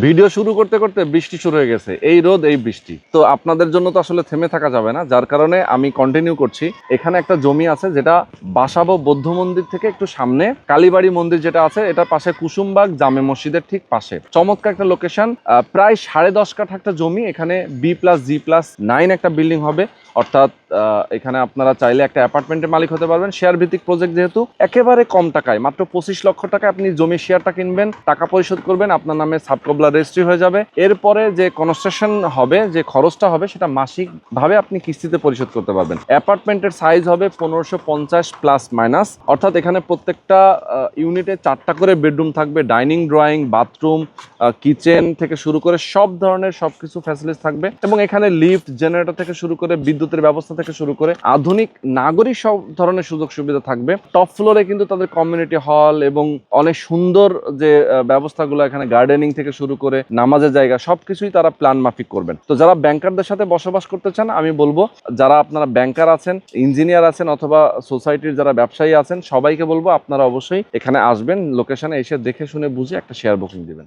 Video শুরু করতে করতে বৃষ্টি শুরু হয়ে গেছে। এই রোদ, এই বৃষ্টি। তো আপনাদের জন্য তো আসলে থেমে থাকা যাবে না। যার কারণে আমি কন্টিনিউ করছি। এখানে একটা জমি আছে যেটা বাসাবো বৌদ্ধ মন্দির থেকে একটু সামনে। কালীবাড়ি মন্দির যেটা আছে, এটার পাশে কুসুমবাগ জামে মসজিদের ঠিক পাশে। চমৎকার একটা লোকেশন প্রায় সাড়ে দশ কাঠা একটা জমি। এখানে B plus G plus nine একটা বিল্ডিং হবে। অর্থাৎ এখানে আপনারা চাইলে একটা অ্যাপার্টমেন্টের মালিক হতে পারবেন। শেয়ার ভিত্তিক প্রজেক্ট যেহেতু, একেবারে কম টাকায়, মাত্র পঁচিশ লক্ষ টাকা আপনি জমি শেয়ারটা কিনবেন, টাকা পরিশোধ করবেন, আপনার নামে সাবকবলা রেজিস্ট্রি হয়ে যাবে। এরপরে যে কনস্ট্রাকশন হবে, যে খরচটা হবে, সেটা মাসিক ভাবে আপনি কিস্তিতে পরিশোধ করতে পারবেন। অ্যাপার্টমেন্টের সাইজ হবে পনেরোশো প্লাস মাইনাস। অর্থাৎ এখানে প্রত্যেকটা ইউনিটে চারটা করে বেডরুম থাকবে, ডাইনিং, ড্রয়িং, বাথরুম কিচেন থেকে শুরু করে সব ধরনের সবকিছু ফ্যাসিলিটি থাকবে। এবং এখানে লিফট, জেনারেটর থেকে শুরু করে বিদ্যুতের ব্যবস্থা থেকে শুরু করে আধুনিক নাগরিক সব ধরনের সুযোগ সুবিধা থাকবে। টপ ফ্লোরে কিন্তু তাদের কমিউনিটি হল এবং অনেক সুন্দর যে ব্যবস্থাগুলো এখানে গার্ডেনিং থেকে শুরু করে নামাজের জায়গা, সবকিছুই তারা প্ল্যান মাফিক করবেন। তো যারা ব্যাংকারদের সাথে বসবাস করতে চান, আমি বলব, যারা আপনারা ব্যাংকার আছেন ইঞ্জিনিয়ার আছেন অথবা সোসাইটির যারা ব্যবসায়ী আছেন, সবাইকে বলব আপনারা অবশ্যই এখানে আসবেন লোকেশনে এসে দেখে শুনে বুঝে একটা শেয়ার বুকিং দিবেন।